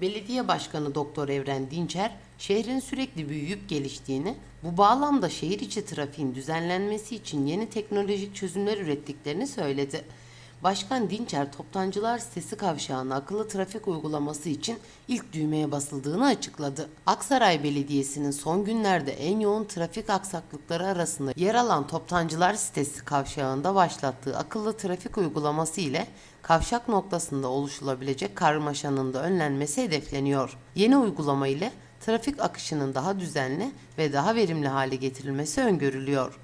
Belediye Başkanı Doktor Evren Dinçer, şehrin sürekli büyüyüp geliştiğini, bu bağlamda şehir içi trafiğin düzenlenmesi için yeni teknolojik çözümler ürettiklerini söyledi. Başkan Dinçer, Toptancılar Sitesi kavşağına akıllı trafik uygulaması için ilk düğmeye basıldığını açıkladı. Aksaray Belediyesi'nin son günlerde en yoğun trafik aksaklıkları arasında yer alan Toptancılar Sitesi kavşağında başlattığı akıllı trafik uygulaması ile kavşak noktasında oluşulabilecek karmaşanın da önlenmesi hedefleniyor. Yeni uygulama ile trafik akışının daha düzenli ve daha verimli hale getirilmesi öngörülüyor.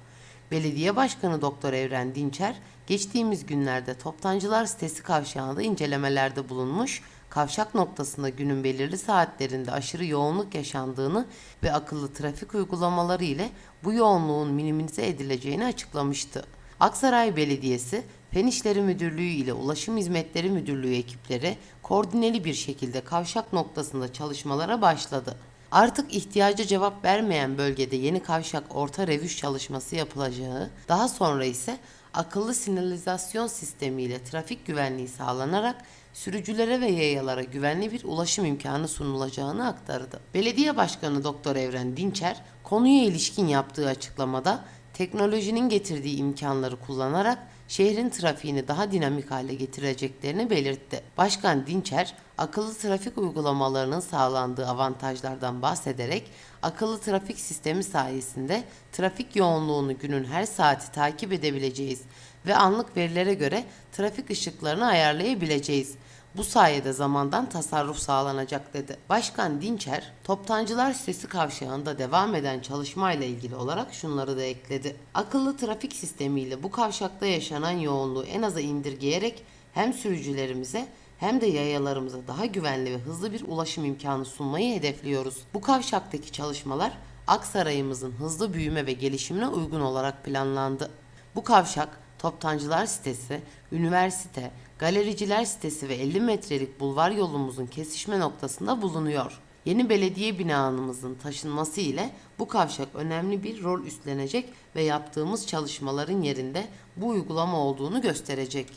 Belediye Başkanı Doktor Evren Dinçer, geçtiğimiz günlerde Toptancılar sitesi kavşağında incelemelerde bulunmuş, kavşak noktasında günün belirli saatlerinde aşırı yoğunluk yaşandığını ve akıllı trafik uygulamaları ile bu yoğunluğun minimize edileceğini açıklamıştı. Aksaray Belediyesi, Fen İşleri Müdürlüğü ile Ulaşım Hizmetleri Müdürlüğü ekipleri koordineli bir şekilde kavşak noktasında çalışmalara başladı. Artık ihtiyaca cevap vermeyen bölgede yeni kavşak orta revüş çalışması yapılacağı, daha sonra ise akıllı sinyalizasyon sistemiyle trafik güvenliği sağlanarak sürücülere ve yayalara güvenli bir ulaşım imkanı sunulacağını aktardı. Belediye Başkanı Doktor Evren Dinçer konuya ilişkin yaptığı açıklamada teknolojinin getirdiği imkanları kullanarak şehrin trafiğini daha dinamik hale getireceklerini belirtti. Başkan Dinçer, akıllı trafik uygulamalarının sağlandığı avantajlardan bahsederek akıllı trafik sistemi sayesinde trafik yoğunluğunu günün her saati takip edebileceğiz ve anlık verilere göre trafik ışıklarını ayarlayabileceğiz. Bu sayede zamandan tasarruf sağlanacak dedi. Başkan Dinçer, Toptancılar Sitesi kavşağında devam eden çalışmayla ilgili olarak şunları da ekledi. Akıllı trafik sistemiyle bu kavşakta yaşanan yoğunluğu en aza indirgeyerek hem sürücülerimize hem de yayalarımıza daha güvenli ve hızlı bir ulaşım imkanı sunmayı hedefliyoruz. Bu kavşaktaki çalışmalar Aksaray'ımızın hızlı büyüme ve gelişimine uygun olarak planlandı. Bu kavşak Toptancılar sitesi, üniversite, galericiler sitesi ve 50 metrelik bulvar yolumuzun kesişme noktasında bulunuyor. Yeni belediye binamızın taşınması ile bu kavşak önemli bir rol üstlenecek ve yaptığımız çalışmaların yerinde bu uygulama olduğunu gösterecek.